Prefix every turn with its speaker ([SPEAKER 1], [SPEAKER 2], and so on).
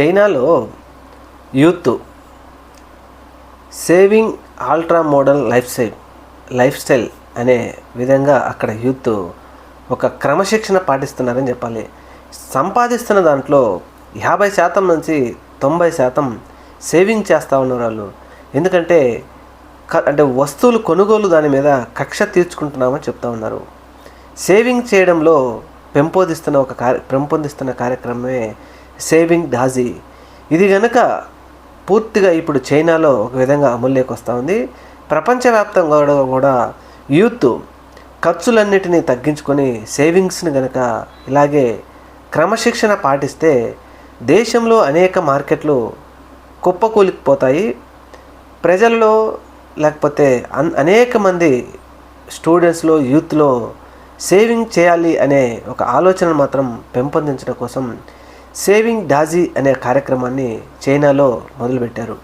[SPEAKER 1] చైనాలో youth saving ultra model lifestyle lifestyle అనే విధంగా అక్కడ యూత్ ఒక క్రమశిక్షణ పాటిస్తున్నారని చెప్పాలి. సంపాదిస్తున్న దాంట్లో యాభై శాతం నుంచి తొంభై శాతం సేవింగ్ చేస్తూ ఉన్నారు వాళ్ళు. ఎందుకంటే క- అంటే వస్తువులు కొనుగోలు దాని మీద కక్ష తీర్చుకుంటున్నామని చెప్తా ఉన్నారు. సేవింగ్ చేయడంలో పెంపొందిస్తున్న ఒక కార్య పెంపొందిస్తున్న కార్యక్రమమే సేవింగ్ డాజీ ఇది గనక పూర్తిగా ఇప్పుడు చైనాలో ఒక విధంగా అమల్లోకి వస్తూ ఉంది. ప్రపంచవ్యాప్తంగా కూడా కూడా యూత్ ఖర్చులన్నిటినీ తగ్గించుకొని సేవింగ్స్ని గనక ఇలాగే క్రమశిక్షణ పాటిస్తే దేశంలో అనేక మార్కెట్లు కుప్పకూలిపోతాయి. ప్రజల్లో లేకపోతే అన్ అనేక మంది స్టూడెంట్స్లో యూత్లో సేవింగ్ చేయాలి అనే ఒక ఆలోచన మాత్రం పెంపొందించడం కోసం సేవింగ్ డాజీ అనే కార్యక్రమాన్ని చైనాలో మొదలుపెట్టారు.